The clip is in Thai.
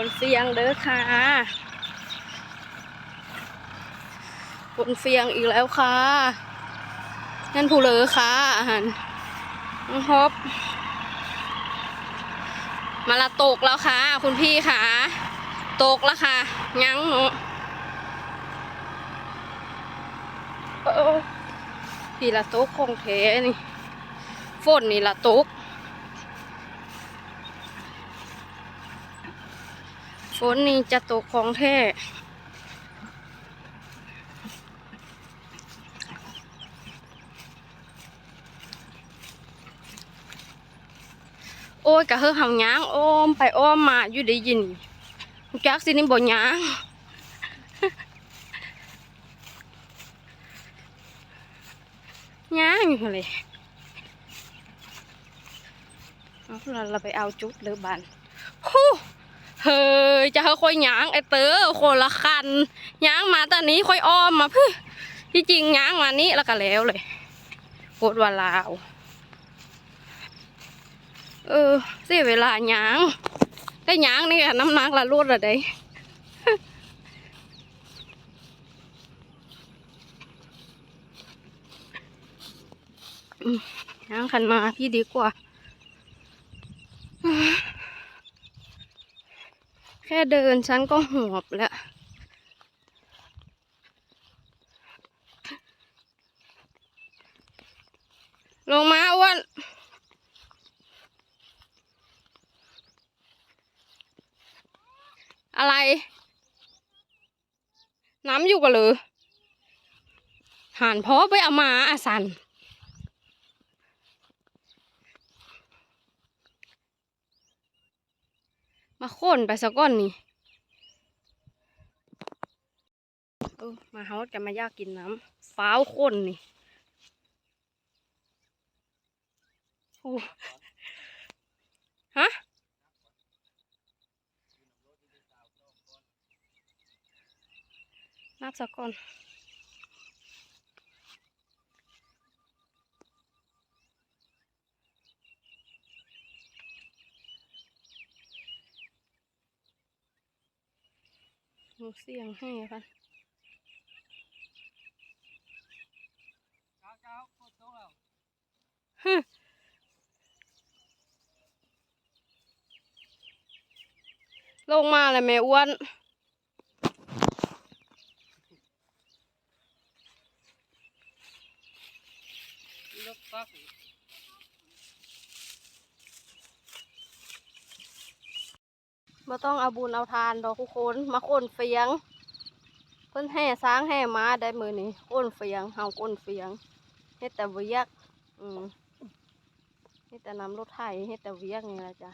คนเฟียงเด้อค่ะคนเฟียงอีกแล้วค่ะ นั่นผู้เลอค่ะอาหารน้องฮอบมาละตกแล้วค่ะ คุณพี่ค่ะ ตกแล้วค่ะ ยังเนาะเออพี่ละตกคงเทนี่ ฝนนี่ละตก ฝนนี่จะตกของแท้โอ้ยกะเฮอหำยางอ้อมไปอ้อมมาอยู่ได้ยินจักสินี่บ่ยางยางอยู่เลยเอาเราเราไปเอาจุดเลยบานฮู้เฮ้ ยจะเขาค่อยยางไอเต๋อคนละคันยางมาตอนนี้ค่อยอ้อมมาเพื่อที่จริงยางมานี้แล้วก็แล้วเลยโคตรว่าลาว เออเสียเวลายางแต่ยางนี่น้ำหนักละลวดละได้อืมหยางขันมาพี่ดีกว่า แค่เดินฉันก็หอบแล้ว ลงมาอ้วนอะไร น้ำอยู่กันเลยหานเพาะไปเอามาอาสัน มาโค่นไปซะก่อนนี่เออมาเฮาจะมายากกินน้ำฟ้าวโค่นนี่โอ้ฮะนับซะก่อน หนูเสียงให้ค่ะฮึลงมาเลยแม่อ้วน มาต้องเอาบุญเอาทานดอกคุคนมาโค่นเฟียงเพิ่นแห่สร้างแห่ม้าได้มือนี่โค่นเฟียงเฮาโค่นเฟียงเฮ็ดแต่เวียกอืมเฮ็ดแต่นำรถไถเฮ็ดแต่เวียกนี่แหละจ้ะ